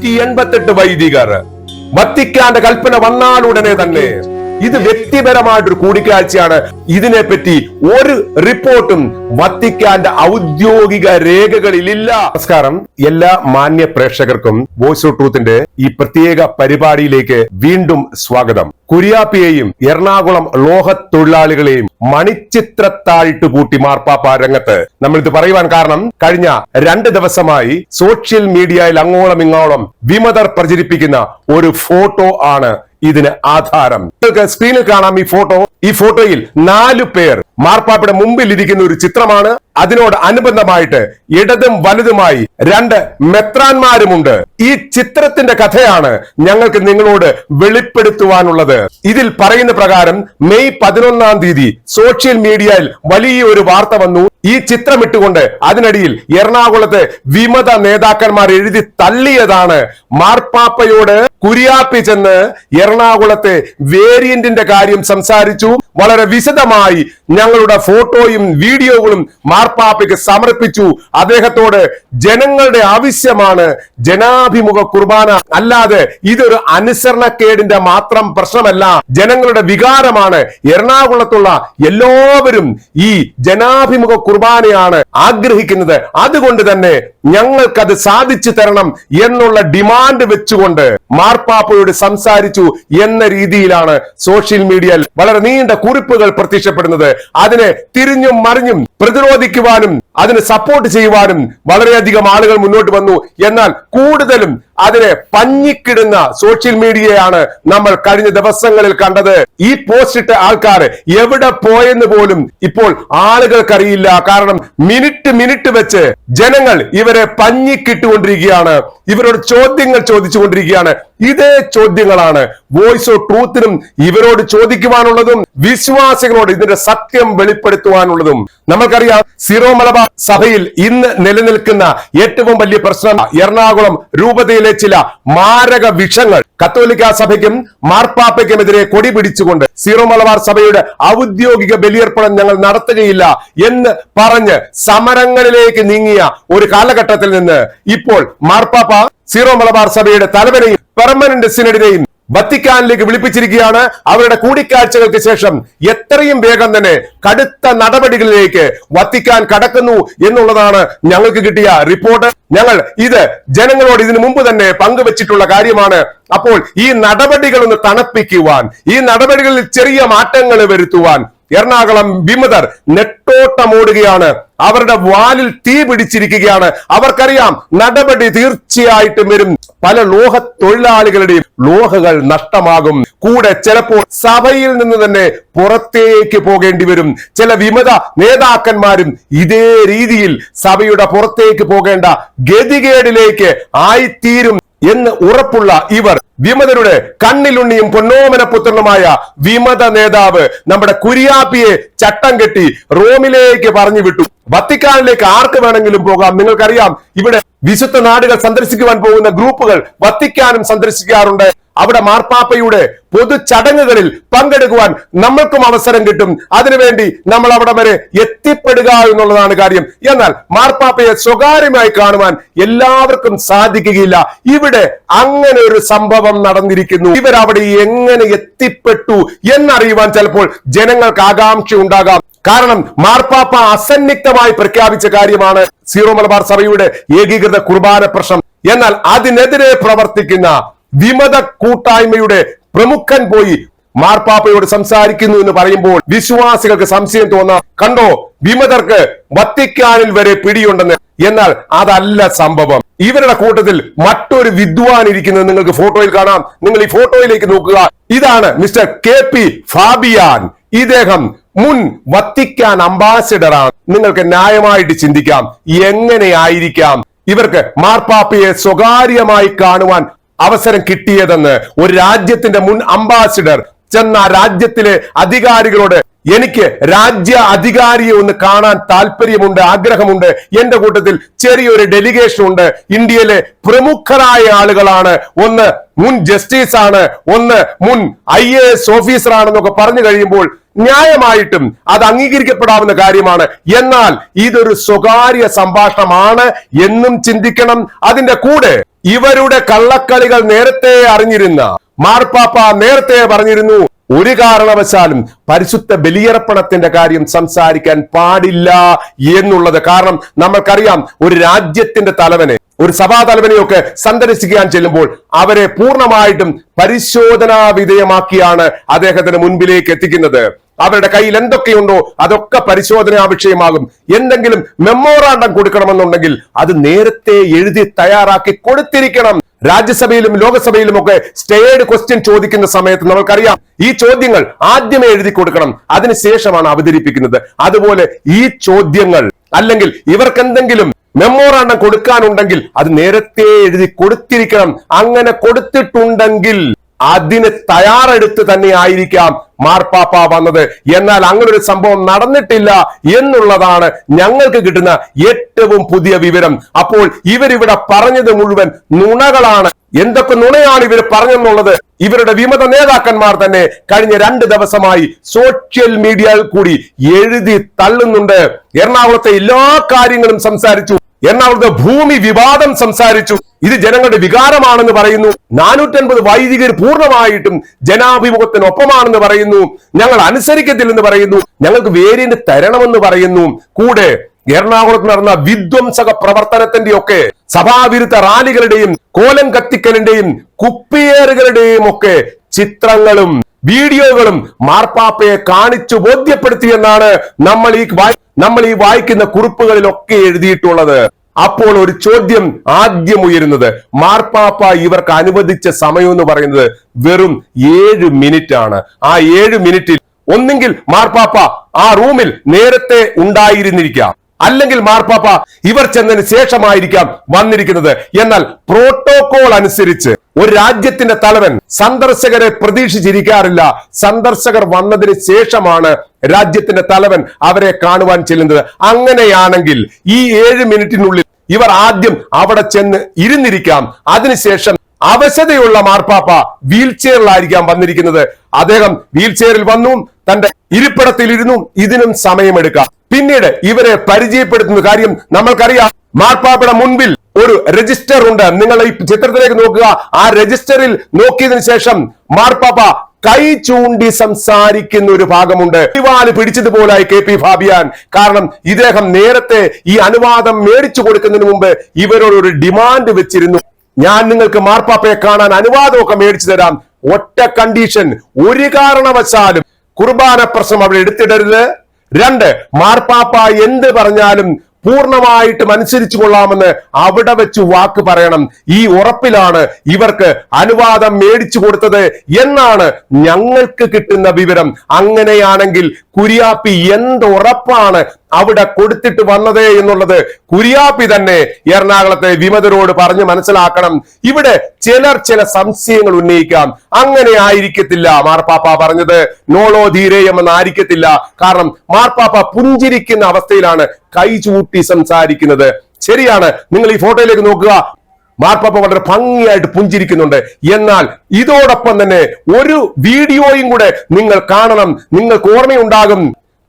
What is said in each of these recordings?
നൂറ്റി എൺപത്തെട്ട് വൈദികർ. വത്തിക്കാന്റെ കൽപ്പന വന്നാലുടനെ തന്നെ. ഇത് വ്യക്തിപരമായിട്ടൊരു കൂടിക്കാഴ്ചയാണ്. ഇതിനെപ്പറ്റി ഒരു റിപ്പോർട്ടും വത്തിക്കാന്റെ ഔദ്യോഗിക രേഖകളിലില്ല. നമസ്കാരം. എല്ലാ മാന്യ പ്രേക്ഷകർക്കും വോയിസ് ഓഫ് ട്രൂത്തിന്റെ ഈ പ്രത്യേക പരിപാടിയിലേക്ക് വീണ്ടും സ്വാഗതം. കുര്യാപ്പിയെയും എറണാകുളം ലോഹ തൊഴിലാളികളെയും മണിച്ചിത്രത്താഴിട്ട് കൂട്ടി മാർപ്പാപ്പ രംഗത്ത് നമ്മളിത് പറയുവാൻ കാരണം കഴിഞ്ഞ രണ്ട് ദിവസമായി സോഷ്യൽ മീഡിയയിൽ അങ്ങോളം ഇങ്ങോളം വിമതർ പ്രചരിപ്പിക്കുന്ന ഒരു ഫോട്ടോ ആണ് ഇതിന് ആധാരം. നിങ്ങൾക്ക് സ്ക്രീനിൽ കാണാം ഈ ഫോട്ടോ. ഈ ഫോട്ടോയിൽ നാലു പേർ മാർപ്പാപ്പയുടെ മുമ്പിൽ ഇരിക്കുന്ന ഒരു ചിത്രമാണ്. അതിനോട് അനുബന്ധമായിട്ട് ഇടതും വലുതുമായി രണ്ട് മെത്രാന്മാരുമുണ്ട്. ഈ ചിത്രത്തിന്റെ കഥയാണ് ഞങ്ങൾക്ക് നിങ്ങളോട് വെളിപ്പെടുത്തുവാനുള്ളത്. ഇതിൽ പറയുന്ന പ്രകാരം മെയ് പതിനൊന്നാം തീയതി സോഷ്യൽ മീഡിയയിൽ വലിയ ഒരു വാർത്ത വന്നു. ഈ ചിത്രം ഇട്ടുകൊണ്ട് അതിനടിയിൽ എറണാകുളത്തെ വിമത നേതാക്കന്മാർ എഴുതി തള്ളിയതാണ് മാർപ്പാപ്പയോട് കുരിയാപ്പി ചെന്ന് എറണാകുളത്തെ വേരിയന്റിന്റെ കാര്യം സംസാരിച്ചു. വളരെ വിശദമായി ഞങ്ങളുടെ ഫോട്ടോയും വീഡിയോകളും മാർപ്പാപ്പയ്ക്ക് സമർപ്പിച്ചു. അദ്ദേഹത്തോട് ജനങ്ങളുടെ ആവശ്യമാണ് ജനാഭിമുഖ കുർബാന. അല്ലാതെ ഇതൊരു അനുസരണക്കേടിന്റെ മാത്രം പ്രശ്നമല്ല. ജനങ്ങളുടെ വികാരമാണ് എറണാകുളത്തുള്ള എല്ലാവരും ഈ ജനാഭിമുഖ കുർബാനയാണ് ആഗ്രഹിക്കുന്നത്. അതുകൊണ്ട് തന്നെ ഞങ്ങൾക്കത് സാധിച്ചു തരണം എന്നുള്ള ഡിമാൻഡ് വെച്ചുകൊണ്ട് മാർപ്പാപ്പയോട് സംസാരിച്ചു എന്ന രീതിയിലാണ് സോഷ്യൽ മീഡിയയിൽ വളരെ നീണ്ട കുറിപ്പുകൾ പ്രത്യക്ഷപ്പെടുന്നത്. അതിനെ തിരിഞ്ഞും മറിഞ്ഞും പ്രതിരോധിക്കുവാനും അതിന് സപ്പോർട്ട് ചെയ്യുവാനും വളരെയധികം ആളുകൾ മുന്നോട്ട് വന്നു. എന്നാൽ കൂടുതലും അതിനെ പഞ്ഞിക്കിടുന്ന സോഷ്യൽ മീഡിയയാണ് നമ്മൾ കഴിഞ്ഞ ദിവസങ്ങളിൽ കണ്ടത്. ഈ പോസ്റ്റ് ഇട്ട ആൾക്കാർ എവിടെ പോയെന്ന് പോലും ഇപ്പോൾ ആളുകൾക്കറിയില്ല. കാരണം മിനിറ്റ് മിനിറ്റ് വെച്ച് ജനങ്ങൾ ഇവരെ പഞ്ഞിക്കിട്ടുകൊണ്ടിരിക്കുകയാണ്. ഇവരോട് ചോദ്യങ്ങൾ ചോദിച്ചുകൊണ്ടിരിക്കുകയാണ്. ഇതേ ചോദ്യങ്ങളാണ് വോയിസ് ഓഫ് ട്രൂത്തിനും ഇവരോട് ചോദിക്കുവാനുള്ളതും വിശ്വാസികളോട് ഇതിന്റെ സത്യം വെളിപ്പെടുത്തുവാനുള്ളതും. നമുക്കറിയാം സിറോ മലബാർ സഭയിൽ ഇന്ന് നിലനിൽക്കുന്ന ഏറ്റവും വലിയ പ്രശ്നം എറണാകുളം രൂപതയിലെ ചില മാരക വിഷങ്ങൾ. കത്തോലിക്ക സഭയ്ക്കും മാർപ്പാപ്പയ്ക്കുമെതിരെ കൊടി പിടിച്ചുകൊണ്ട് സീറോ മലബാർ സഭയുടെ ഔദ്യോഗിക ബലിയർപ്പണം ഞങ്ങൾ നടത്തുകയില്ല എന്ന് പറഞ്ഞ് സമരങ്ങളിലേക്ക് നീങ്ങിയ ഒരു കാലഘട്ടത്തിൽ നിന്ന് ഇപ്പോൾ മാർപ്പാപ്പ സീറോ മലബാർ സഭയുടെ തലവനെയും പെർമനന്റ് സിനഡിനെയും വത്തിക്കാനിലേക്ക് വിളിപ്പിച്ചിരിക്കുകയാണ്. അവരുടെ കൂടിക്കാഴ്ചകൾക്ക് ശേഷം എത്രയും വേഗം തന്നെ കടുത്ത നടപടികളിലേക്ക് വത്തിക്കാൻ കടക്കുന്നു എന്നുള്ളതാണ് ഞങ്ങൾക്ക് കിട്ടിയ റിപ്പോർട്ട്. ഞങ്ങൾ ഇത് ജനങ്ങളോട് ഇതിനു മുമ്പ് തന്നെ പങ്കുവച്ചിട്ടുള്ള കാര്യമാണ്. അപ്പോൾ ഈ നടപടികൾ ഒന്ന് തണുപ്പിക്കുവാൻ ഈ നടപടികളിൽ ചെറിയ മാറ്റങ്ങൾ വരുത്തുവാൻ എറണാകുളം വിമതർ നെട്ടോട്ടമോടുകയാണ്. അവരുടെ വാലിൽ തീ പിടിച്ചിരിക്കുകയാണ്. അവർക്കറിയാം നടപടി തീർച്ചയായിട്ടും വരും. പല ലോഹ തൊഴിലാളികളുടെയും ലോഹകൾ നഷ്ടമാകും. കൂടെ ചിലപ്പോൾ സഭയിൽ നിന്ന് തന്നെ പുറത്തേക്ക് പോകേണ്ടി വരും. ചില വിമത നേതാക്കന്മാരും ഇതേ രീതിയിൽ സഭയുടെ പുറത്തേക്ക് പോകേണ്ട ഗതികേടിലേക്ക് ആയിത്തീരും. എന്ന് ഉറപ്പുള്ള ഇവർ വിമതരുടെ കണ്ണിലുണ്ണിയും പൊന്നോമന പുത്രനുമായ വിമത നേതാവ് നമ്മുടെ കുരിയാപ്പിയെ ചട്ടം കെട്ടി റോമിലേക്ക് പറഞ്ഞു വിട്ടു. വത്തിക്കാനിലേക്ക് ആർക്ക് വേണമെങ്കിലും പോകാം നിങ്ങൾക്കറിയാം. ഇവിടെ വിശുദ്ധ നാടുകൾ സന്ദർശിക്കുവാൻ പോകുന്ന ഗ്രൂപ്പുകൾ വത്തിക്കാനും സന്ദർശിക്കാറുണ്ട്. അവിടെ മാർപ്പാപ്പയുടെ പൊതു ചടങ്ങുകളിൽ പങ്കെടുക്കുവാൻ നമ്മൾക്കും അവസരം കിട്ടും. അതിനുവേണ്ടി നമ്മൾ അവിടെ വരെ എത്തിപ്പെടുക എന്നുള്ളതാണ് കാര്യം. എന്നാൽ മാർപ്പാപ്പയെ സ്വകാര്യമായി കാണുവാൻ എല്ലാവർക്കും സാധിക്കുകയില്ല. ഇവിടെ അങ്ങനെ ഒരു സംഭവം നടന്നിരിക്കുന്നു. ഇവരവിടെ എങ്ങനെ എത്തിപ്പെട്ടു എന്നറിയുവാൻ ചിലപ്പോൾ ജനങ്ങൾക്ക് ആകാംക്ഷ ഉണ്ടാകാം. കാരണം മാർപ്പാപ്പ അസന്നിഗ്ധമായി പ്രഖ്യാപിച്ച കാര്യമാണ് സീറോ മലബാർ സഭയുടെ ഏകീകൃത കുർബാന പ്രശ്നം. എന്നാൽ അതിനെതിരെ പ്രവർത്തിക്കുന്ന വിമത കൂട്ടായ്മയുടെ പ്രമുഖൻ പോയി മാർപ്പാപ്പയോട് സംസാരിക്കുന്നു എന്ന് പറയുമ്പോൾ വിശ്വാസികൾക്ക് സംശയം തോന്നാം കണ്ടോ വിമതർക്ക് വത്തിക്കാനിൽ വരെ പിടിയുണ്ടെന്ന്. എന്നാൽ അതല്ല സംഭവം. ഇവരുടെ കൂട്ടത്തിൽ മറ്റൊരു വിദ്വാൻ ഇരിക്കുന്നത് നിങ്ങൾക്ക് ഫോട്ടോയിൽ കാണാം. നിങ്ങൾ ഈ ഫോട്ടോയിലേക്ക് നോക്കുക. ഇതാണ് മിസ്റ്റർ കെ പി ഫാബിയാൻ. ഇദ്ദേഹം മുൻ വത്തിക്കാൻ അംബാസിഡറാണ്. നിങ്ങൾക്ക് ന്യായമായിട്ട് ചിന്തിക്കാം. എങ്ങനെയായിരിക്കാം ഇവർക്ക് മാർപ്പാപ്പയെ സ്വകാര്യമായി കാണുവാൻ അവസരം കിട്ടിയതെന്ന് ഒരു രാജ്യത്തിന്റെ മുൻ അംബാസിഡർ ചെന്ന രാജ്യത്തിലെ അധികാരികളോട് എനിക്ക് രാജ്യ അധികാരിയെ ഒന്ന് കാണാൻ താല്പര്യമുണ്ട് ആഗ്രഹമുണ്ട്. എന്റെ കൂട്ടത്തിൽ ചെറിയൊരു ഡെലിഗേഷൻ ഉണ്ട്. ഇന്ത്യയിലെ പ്രമുഖരായ ആളുകളാണ്. ഒന്ന് മുൻ ജസ്റ്റിസ് ആണ്. ഒന്ന് മുൻ ഐ എ എസ് ഓഫീസർ ആണെന്നൊക്കെ പറഞ്ഞു കഴിയുമ്പോൾ ന്യായമായിട്ടും അത് അംഗീകരിക്കപ്പെടാവുന്ന കാര്യമാണ്. എന്നാൽ ഇതൊരു സ്വകാര്യ സംഭാഷണമാണ് എന്നും ചിന്തിക്കണം. അതിന്റെ കൂടെ ഇവരുടെ കള്ളക്കളികൾ നേരത്തെ അറിഞ്ഞിരുന്ന മാർപ്പാപ്പ നേരത്തെ പറഞ്ഞിരുന്നു ഒരു കാരണവശാലും പരിശുദ്ധ ബലിയർപ്പണത്തിന്റെ കാര്യം സംസാരിക്കാൻ പാടില്ല എന്നുള്ളത് കാരണം നമ്മൾക്കറിയാം ഒരു രാജ്യത്തിന്റെ തലവനെ ഒരു സഭാ തലവനെയൊക്കെ സന്ദർശിക്കാൻ ചെല്ലുമ്പോൾ അവരെ പൂർണമായിട്ടും പരിശോധനാ വിധേയമാക്കിയാണ് അദ്ദേഹത്തിന് മുൻപിലേക്ക് എത്തിക്കുന്നത്. അവരുടെ കയ്യിൽ എന്തൊക്കെയുണ്ടോ അതൊക്കെ പരിശോധനാ വിഷയമാകും. എന്തെങ്കിലും മെമ്മോറാണ്ടം കൊടുക്കണമെന്നുണ്ടെങ്കിൽ അത് നേരത്തെ എഴുതി തയ്യാറാക്കി കൊടുത്തിരിക്കണം. രാജ്യസഭയിലും ലോകസഭയിലും ഒക്കെ സ്റ്റേഡ് ക്വസ്റ്റ്യൻ ചോദിക്കുന്ന സമയത്ത് നമുക്കറിയാം ഈ ചോദ്യങ്ങൾ ആദ്യമേ എഴുതി കൊടുക്കണം. അതിനുശേഷമാണ് അവതരിപ്പിക്കുന്നത്. അതുപോലെ ഈ ചോദ്യങ്ങൾ അല്ലെങ്കിൽ ഇവർക്ക് എന്തെങ്കിലും മെമ്മോറാണ്ടം കൊടുക്കാനുണ്ടെങ്കിൽ അത് നേരത്തെ എഴുതി കൊടുത്തിരിക്കണം. അങ്ങനെ കൊടുത്തിട്ടുണ്ടെങ്കിൽ അതിന് തയ്യാറെടുത്ത് തന്നെ ആയിരിക്കാം മാർപ്പാപ്പ വന്നത്. എന്നാൽ അങ്ങനെ ഒരു സംഭവം നടന്നിട്ടില്ല എന്നുള്ളതാണ് ഞങ്ങൾക്ക് കിട്ടുന്ന ഏറ്റവും പുതിയ വിവരം. അപ്പോൾ ഇവരിവിടെ പറഞ്ഞത് മുഴുവൻ നുണകളാണ്. എന്തൊക്കെ നുണയാണ് ഇവർ പറഞ്ഞെന്നുള്ളത്? ഇവരുടെ വിമത നേതാക്കന്മാർ തന്നെ കഴിഞ്ഞ രണ്ട് ദിവസമായി സോഷ്യൽ മീഡിയയിൽ കൂടി എഴുതി തള്ളുന്നുണ്ട്. എറണാകുളത്തെ എല്ലാ കാര്യങ്ങളും സംസാരിച്ചു. എറണാകുളത്തെ ഭൂമി വിവാദം സംസാരിച്ചു. ഇത് ജനങ്ങളുടെ വികാരമാണെന്ന് പറയുന്നു. നാനൂറ്റൻപത് വൈദികർ പൂർണമായിട്ടും ജനാഭിമുഖത്തിനൊപ്പമാണെന്ന് പറയുന്നു. ഞങ്ങൾ അനുസരിക്കത്തില്ലെന്ന് പറയുന്നു. ഞങ്ങൾക്ക് വേരിയന്റ് തരണമെന്ന് പറയുന്നു. കൂടെ എറണാകുളത്ത് നടന്ന വിധ്വംസക പ്രവർത്തനത്തിന്റെ ഒക്കെ സഭാവിരുദ്ധ റാലികളുടെയും കോലം കത്തിക്കലിന്റെയും കുപ്പിയേറുകളുടെയും ഒക്കെ ചിത്രങ്ങളും വീഡിയോകളും മാർപ്പാപ്പയെ കാണിച്ചു ബോധ്യപ്പെടുത്തിയെന്നാണ് നമ്മൾ ഈ നമ്മൾ ഈ വായിക്കുന്ന കുറിപ്പുകളിലൊക്കെ എഴുതിയിട്ടുള്ളത്. അപ്പോൾ ഒരു ചോദ്യം ആദ്യം ഉയരുന്നത് മാർപ്പാപ്പ ഇവർക്ക് അനുവദിച്ച സമയം എന്ന് പറയുന്നത് വെറും ഏഴ് മിനിറ്റ് ആണ് ആ ഏഴ് മിനിറ്റിൽ ഒന്നെങ്കിൽ മാർപ്പാപ്പ ആ റൂമിൽ നേരത്തെ ഉണ്ടായിരുന്നിരിക്കാം. അല്ലെങ്കിൽ മാർപ്പാപ്പ ഇവർ ചെന്നതിന് ശേഷമായിരിക്കാം വന്നിരിക്കുന്നത്. എന്നാൽ പ്രോട്ടോകോൾ അനുസരിച്ച് ഒരു രാജ്യത്തിന്റെ തലവൻ സന്ദർശകരെ പ്രതീക്ഷിച്ചിരിക്കാറില്ല. സന്ദർശകർ വന്നതിന് ശേഷമാണ് രാജ്യത്തിന്റെ തലവൻ അവരെ കാണുവാൻ ചെല്ലുന്നത്. അങ്ങനെയാണെങ്കിൽ ഈ ഏഴ് മിനിറ്റിനുള്ളിൽ ഇവർ ആദ്യം അവിടെ ചെന്ന് ഇരുന്നിരിക്കാം. അതിനുശേഷം അവശതയുള്ള മാർപ്പാപ്പ വീൽ ചെയറിലായിരിക്കാം വന്നിരിക്കുന്നത്. അദ്ദേഹം വീൽ ചെയറിൽ വന്നു. തന്റെ ഇരിപ്പിടത്തിലിരുന്നും ഇതിനും സമയമെടുക്കാം. പിന്നീട് ഇവരെ പരിചയപ്പെടുത്തുന്ന കാര്യം നമ്മൾക്കറിയാം. മാർപ്പാപ്പയുടെ മുൻപിൽ ഒരു രജിസ്റ്റർ ഉണ്ട്. നിങ്ങൾ ഈ ചിത്രത്തിലേക്ക് നോക്കുക. ആ രജിസ്റ്ററിൽ നോക്കിയതിനു ശേഷം മാർപ്പാപ്പ കൈ ചൂണ്ടി സംസാരിക്കുന്ന ഒരു ഭാഗമുണ്ട്. ഇവാൽ പിടിച്ചതുപോലായി കെ പി ഫാബിയാൻ. കാരണം ഇദ്ദേഹം നേരത്തെ ഈ അനുവാദം മേടിച്ചു കൊടുക്കുന്നതിന് മുമ്പ് ഇവരോട് ഒരു ഡിമാൻഡ് വെച്ചിരുന്നു. ഞാൻ നിങ്ങൾക്ക് മാർപ്പാപ്പയെ കാണാൻ അനുവാദമൊക്കെ മേടിച്ചു തരാം. ഒറ്റ കണ്ടീഷൻ ഒരു കാരണവശാലും കുർബാന പ്രശ്നം അവിടെ എടുത്തിടരുത്. രണ്ട് മാർപ്പാപ്പ എന്ത് പറഞ്ഞാലും പൂർണമായിട്ടും അനുസരിച്ചു കൊള്ളാമെന്ന് അവിടെ വെച്ച് വാക്ക് പറയണം. ഈ ഉറപ്പിലാണ് ഇവർക്ക് അനുവാദം മേടിച്ചു കൊടുത്തത് എന്നാണ് ഞങ്ങൾക്ക് കിട്ടുന്ന വിവരം. അങ്ങനെയാണെങ്കിൽ കുരിയാപ്പി എന്ത് ഉറപ്പാണ് അവിടെ കൊടുത്തിട്ട് വന്നത് എന്നുള്ളത് കുര്യാപ്പി തന്നെ എറണാകുളത്തെ വിമതരോട് പറഞ്ഞ് മനസ്സിലാക്കണം. ഇവിടെ ചിലർ ചില സംശയങ്ങൾ ഉന്നയിക്കാം. അങ്ങനെ ആയിരിക്കത്തില്ല മാർപ്പാപ്പ പറഞ്ഞത്. നോളോ ധീരേയം എന്നായിരിക്കത്തില്ല. കാരണം മാർപ്പാപ്പ പുഞ്ചിരിക്കുന്ന അവസ്ഥയിലാണ് കൈ ചൂട്ടി സംസാരിക്കുന്നത്. ശരിയാണ്. നിങ്ങൾ ഈ ഫോട്ടോയിലേക്ക് നോക്കുക. മാർപ്പാപ്പ വളരെ ഭംഗിയായിട്ട് പുഞ്ചിരിക്കുന്നുണ്ട്. എന്നാൽ ഇതോടൊപ്പം തന്നെ ഒരു വീഡിയോയും കൂടെ നിങ്ങൾ കാണണം. നിങ്ങൾക്ക് ഓർമ്മയുണ്ടാകും.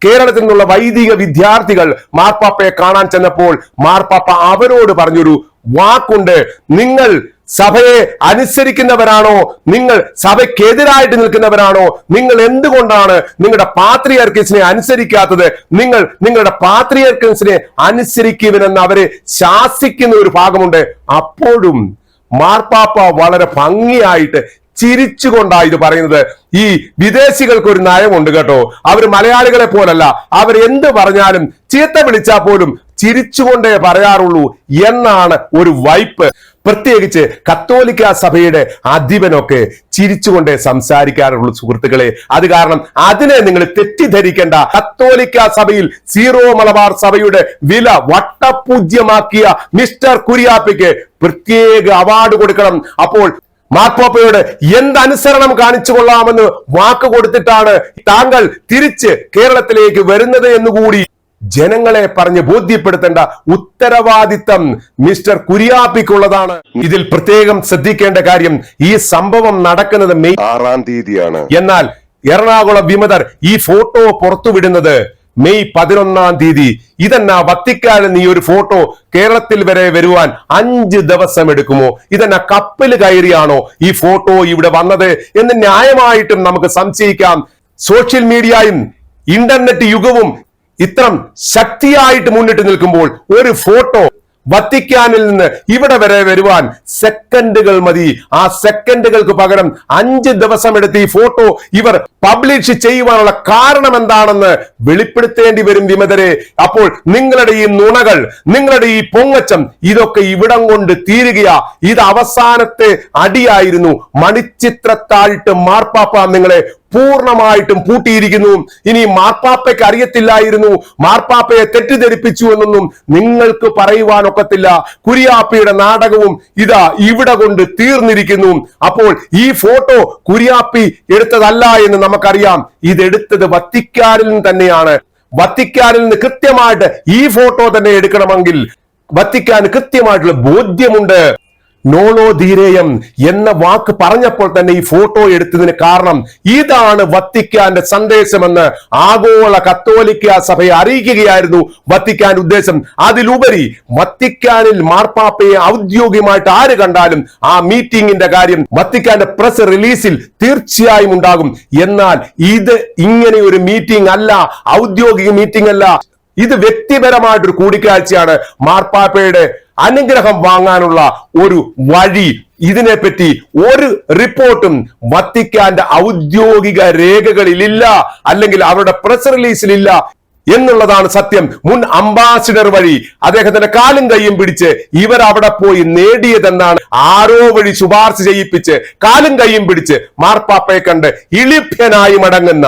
കേരളത്തിൽ നിന്നുള്ള വൈദിക വിദ്യാർത്ഥികൾ മാർപ്പാപ്പയെ കാണാൻ ചെന്നപ്പോൾ മാർപ്പാപ്പ അവരോട് പറഞ്ഞൊരു വാക്കുണ്ട്. നിങ്ങൾ സഭയെ അനുസരിക്കുന്നവരാണോ? നിങ്ങൾ സഭയ്ക്കെതിരായിട്ട് നിൽക്കുന്നവരാണോ? നിങ്ങൾ എന്തുകൊണ്ടാണ് നിങ്ങളുടെ പാത്രിയർക്കിസിനെ അനുസരിക്കാത്തത്? നിങ്ങൾ നിങ്ങളുടെ പാത്രിയർക്കിസിനെ അനുസരിക്കുവിനെന്ന് അവരെ ശാസിക്കുന്ന ഒരു ഭാഗമുണ്ട്. അപ്പോഴും മാർപ്പാപ്പ വളരെ ഭംഗിയായിട്ട് ചിരിച്ചുകൊണ്ടാ ഇത് പറയുന്നത്. ഈ വിദേശികൾക്ക് ഒരു നയമുണ്ട് കേട്ടോ. അവർ മലയാളികളെ പോലല്ല. അവർ എന്ത് പറഞ്ഞാലും ചീത്ത വിളിച്ചാൽ പോലും ചിരിച്ചുകൊണ്ടേ പറയാറുള്ളൂ എന്നാണ് ഒരു വൈപ്പ്. പ്രത്യേകിച്ച് കത്തോലിക്ക സഭയുടെ അധിപനൊക്കെ ചിരിച്ചുകൊണ്ടേ സംസാരിക്കാറുള്ളൂ സുഹൃത്തുക്കളെ. അത് കാരണം അതിനെ നിങ്ങൾ തെറ്റിദ്ധരിക്കേണ്ട. കത്തോലിക്ക സഭയിൽ സീറോ മലബാർ സഭയുടെ വില വട്ടപൂജ്യമാക്കിയ മിസ്റ്റർ കുരിയാപ്പിക്ക് പ്രത്യേക അവാർഡ് കൊടുക്കണം. അപ്പോൾ മാർപ്പാപ്പയോട് എന്തനുസരണം കാണിച്ചു കൊള്ളാമെന്ന് വാക്ക് കൊടുത്തിട്ടാണ് താങ്കൾ തിരിച്ച് കേരളത്തിലേക്ക് വരുന്നത് എന്നുകൂടി ജനങ്ങളെ പറഞ്ഞ് ബോധ്യപ്പെടുത്തേണ്ട ഉത്തരവാദിത്തം മിസ്റ്റർ കുര്യാപ്പിക്കുള്ളതാണ്. ഇതിൽ പ്രത്യേകം ശ്രദ്ധിക്കേണ്ട കാര്യം ഈ സംഭവം നടക്കുന്നത് മെയ് ആറാം തീയതിയാണ്. എന്നാൽ എറണാകുളം വിമതർ ഈ ഫോട്ടോ പുറത്തുവിടുന്നത് മെയ് പതിനൊന്നാം തീയതി. ഇതെന്നാ വത്തിക്കാനിൽ നീ ഒരു ഫോട്ടോ കേരളത്തിൽ വരെ വരുവാൻ അഞ്ച് ദിവസം എടുക്കുമോ? ഇതെന്നാ കപ്പൽ കയറിയാണോ ഈ ഫോട്ടോ ഇവിടെ വന്നത്? എന്ന് ന്യായമായിട്ടും നമുക്ക് സംശയിക്കാം. സോഷ്യൽ മീഡിയയും ഇന്റർനെറ്റ് യുഗവും ഇത്രം ശക്തിയായിട്ട് മുന്നിട്ട് നിൽക്കുമ്പോൾ ഒരു ഫോട്ടോ വത്തിക്കാനിൽ നിന്ന് ഇവിടെ വരെ വരുവാൻ സെക്കൻഡുകൾ മതി. ആ സെക്കൻഡുകൾക്ക് പകരം അഞ്ച് ദിവസം എടുത്ത് ഈ ഫോട്ടോ ഇവർ പബ്ലിഷ് ചെയ്യുവാനുള്ള കാരണം എന്താണെന്ന് വെളിപ്പെടുത്തേണ്ടി വരും വിമതരെ. അപ്പോൾ നിങ്ങളുടെ ഈ നുണകൾ നിങ്ങളുടെ ഈ പൊങ്ങച്ചം ഇതൊക്കെ ഇവിടം കൊണ്ട് തീരുകയാ. ഇത് അവസാനത്തെ അടിയായിരുന്നു. മണിച്ചിത്രത്താഴിട്ട് മാർപ്പാപ്പ നിങ്ങളെ പൂർണമായിട്ടും പൂട്ടിയിരിക്കുന്നു. ഇനി മാർപ്പാപ്പയ്ക്ക് അറിയത്തില്ലായിരുന്നു. മാർപ്പാപ്പയെ തെറ്റിദ്ധരിപ്പിച്ചു എന്നൊന്നും നിങ്ങൾക്ക് പറയുവാനൊക്കത്തില്ല. കുരിയാപ്പിയുടെ നാടകവും ഇതാ ഇവിടെ കൊണ്ട് തീർന്നിരിക്കുന്നു. അപ്പോൾ ഈ ഫോട്ടോ കുരിയാപ്പി എടുത്തതല്ല എന്ന് നമുക്കറിയാം. ഇതെടുത്തത് വത്തിക്കാനിൽ നിന്ന് തന്നെയാണ്. വത്തിക്കാനിൽ നിന്ന് കൃത്യമായിട്ട് ഈ ഫോട്ടോ തന്നെ എടുക്കണമെങ്കിൽ വത്തിക്കാൻ കൃത്യമായിട്ടുള്ള ബോധ്യമുണ്ട്. നോളോ ധീരേയം എന്ന വാക്ക് പറഞ്ഞപ്പോൾ തന്നെ ഈ ഫോട്ടോ എടുത്തതിന് കാരണം ഇതാണ് വത്തിക്കാന്റെ സന്ദേശമെന്ന് ആഗോള കത്തോലിക്ക സഭയെ അറിയിക്കുകയായിരുന്നു വത്തിക്കാൻ ഉദ്ദേശം. അതിലുപരി വത്തിക്കാനിൽ മാർപ്പാപ്പയെ ഔദ്യോഗികമായിട്ട് ആര് കണ്ടാലും ആ മീറ്റിംഗിന്റെ കാര്യം വത്തിക്കാന്റെ പ്രസ് റിലീസിൽ തീർച്ചയായും ഉണ്ടാകും. എന്നാൽ ഇത് ഇങ്ങനെ ഒരു മീറ്റിംഗ് അല്ല ഔദ്യോഗിക മീറ്റിംഗ് അല്ല. ഇത് വ്യക്തിപരമായിട്ടൊരു കൂടിക്കാഴ്ചയാണ്. മാർപ്പാപ്പയുടെ അനുഗ്രഹം വാങ്ങാനുള്ള ഒരു വഴി. ഇതിനെപ്പറ്റി ഒരു റിപ്പോർട്ടും വത്തിക്കാന്റെ ഔദ്യോഗിക രേഖകളിലില്ല അല്ലെങ്കിൽ അവരുടെ പ്രസ് റിലീസിലില്ല എന്നുള്ളതാണ് സത്യം. മുൻ അംബാസിഡർ വഴി അദ്ദേഹത്തിന്റെ കാലും കൈയും പിടിച്ച് ഇവർ അവിടെ പോയി നേടിയതെന്നാണ് ആരോ വഴി ശുപാർശ ചെയ്യിപ്പിച്ച് കാലും കൈയും പിടിച്ച് മാർപ്പാപ്പയെ കണ്ട് ഇളിഭ്യനായി മടങ്ങുന്ന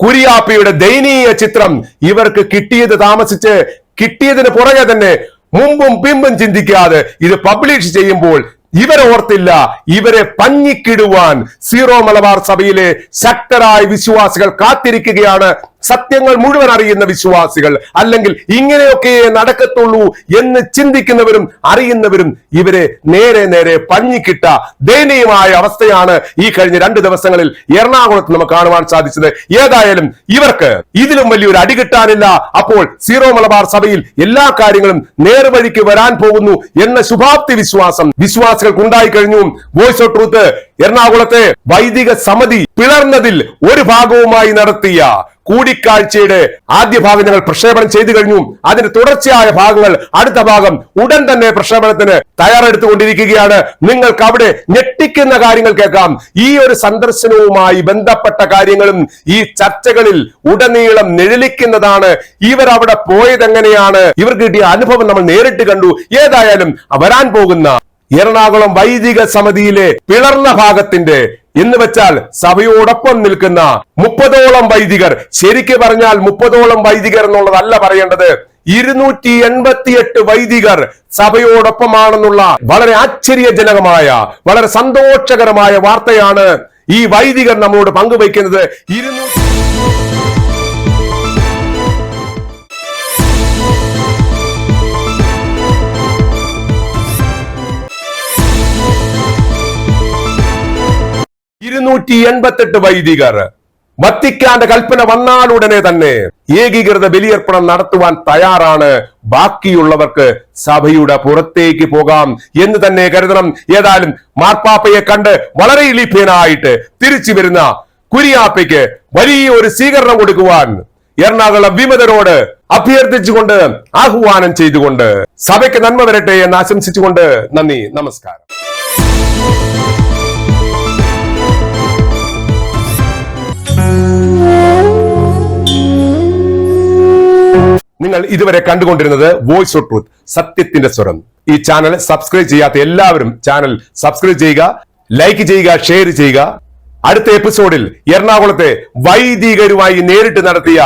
കുരിയാപ്പിയുടെ ദയനീയ ചിത്രം ഇവർക്ക് കിട്ടിയത് താമസിച്ച് കിട്ടിയതിന് പുറകെ തന്നെ മുമ്പും പിമ്പും ചിന്തിക്കാതെ ഇത് പബ്ലിഷ് ചെയ്യുമ്പോൾ ഇവരെ ഓർത്തില്ല. ഇവരെ പഞ്ഞിക്കിടുവാൻ സീറോ മലബാർ സഭയിലെ ശക്തരായ വിശ്വാസികൾ കാത്തിരിക്കുകയാണ്. സത്യങ്ങൾ മുഴുവൻ അറിയുന്ന വിശ്വാസികൾ അല്ലെങ്കിൽ ഇങ്ങനെയൊക്കെ നടക്കത്തുള്ളൂ എന്ന് ചിന്തിക്കുന്നവരും അറിയുന്നവരും ഇവരെ നേരെ നേരെ പഞ്ഞിക്കിട്ട ദയനീയമായ അവസ്ഥയാണ് ഈ കഴിഞ്ഞ രണ്ട് ദിവസങ്ങളിൽ എറണാകുളത്ത് നമുക്ക് കാണുവാൻ സാധിച്ചത്. ഏതായാലും ഇവർക്ക് ഇതിലും വലിയൊരു അടി കിട്ടാനില്ല. അപ്പോൾ സീറോ മലബാർ സഭയിൽ എല്ലാ കാര്യങ്ങളും നേർവഴിക്ക് വരാൻ പോകുന്നു എന്ന ശുഭാപ്തി വിശ്വാസം വിശ്വാസികൾക്ക് ഉണ്ടായി കഴിഞ്ഞു. വോയിസ് ഓഫ് ട്രൂത്ത് എറണാകുളത്തെ വൈദിക സമിതി പിളർന്നതിൽ ഒരു ഭാഗവുമായി നടത്തിയ കൂടിക്കാഴ്ചയുടെ ആദ്യ ഭാഗം ഞങ്ങൾ പ്രക്ഷേപണം ചെയ്തു കഴിഞ്ഞു. അതിന്റെ തുടർച്ചയായ ഭാഗങ്ങൾ അടുത്ത ഭാഗം ഉടൻ തന്നെ പ്രക്ഷേപണത്തിന് തയ്യാറെടുത്തുകൊണ്ടിരിക്കുകയാണ്. നിങ്ങൾക്ക് അവിടെ ഞെട്ടിക്കുന്ന കാര്യങ്ങൾ കേൾക്കാം. ഈ ഒരു സന്ദർശനവുമായി ബന്ധപ്പെട്ട കാര്യങ്ങളും ഈ ചർച്ചകളിൽ ഉടനീളം നിഴലിക്കുന്നതാണ്. ഇവർ അവിടെ പോയത് എങ്ങനെയാണ് ഇവർക്ക് കിട്ടിയ അനുഭവം നമ്മൾ നേരിട്ട് കണ്ടു. ഏതായാലും വരാൻ പോകുന്ന എറണാകുളം വൈദിക സമിതിയിലെ പിളർന്ന ഭാഗത്തിന്റെ എന്ന് വെച്ചാൽ സഭയോടൊപ്പം നിൽക്കുന്ന മുപ്പതോളം വൈദികർ. ശരിക്ക് പറഞ്ഞാൽ മുപ്പതോളം വൈദികർ എന്നുള്ളതല്ല പറയേണ്ടത്. ഇരുന്നൂറ്റി എൺപത്തിയെട്ട് വൈദികർ സഭയോടൊപ്പമാണെന്നുള്ള വളരെ ആശ്ചര്യജനകമായ വളരെ സന്തോഷകരമായ വാർത്തയാണ് ഈ വൈദികർ നമ്മളോട് പങ്കുവയ്ക്കുന്നത്. ഇരുന്നൂറ്റി ഇരുന്നൂറ്റി എൺപത്തെട്ട് വൈദികർ. വത്തിക്കാന്റെ കൽപ്പന വന്നാലുടനെ തന്നെ ഏകീകൃത ബലിയർപ്പണം നടത്തുവാൻ തയ്യാറാണ്. ബാക്കിയുള്ളവർക്ക് സഭയുടെ പുറത്തേക്ക് പോകാം എന്ന് തന്നെ കരുതണം. ഏതായാലും മാർപ്പാപ്പയെ കണ്ട് വളരെ ഇളിഭ്യനായിട്ട് തിരിച്ചു വരുന്ന കുരിയാപ്പയ്ക്ക് വലിയ ഒരു സ്വീകരണം കൊടുക്കുവാൻ എറണാകുളം വിമതരോട് അഭ്യർത്ഥിച്ചുകൊണ്ട് ആഹ്വാനം ചെയ്തുകൊണ്ട് സഭയ്ക്ക് നന്മ വരട്ടെ എന്ന് ആശംസിച്ചുകൊണ്ട് നന്ദി നമസ്കാരം. നിങ്ങൾ ഇതുവരെ കണ്ടുകൊണ്ടിരുന്നത് വോയിസ് ഓഫ് ട്രൂത്ത് സത്യത്തിന്റെ സ്വരം. ഈ ചാനൽ സബ്സ്ക്രൈബ് ചെയ്യാത്ത എല്ലാവരും ചാനൽ സബ്സ്ക്രൈബ് ചെയ്യുക ലൈക്ക് ചെയ്യുക ഷെയർ ചെയ്യുക. അടുത്ത എപ്പിസോഡിൽ എറണാകുളത്തെ വൈദികരുമായി നേരിട്ട് നടത്തിയ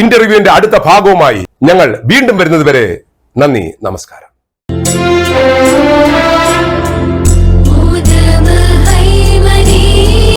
ഇന്റർവ്യൂവിന്റെ അടുത്ത ഭാഗവുമായി ഞങ്ങൾ വീണ്ടും വരുന്നത് വരെ. നന്ദി നമസ്കാരം.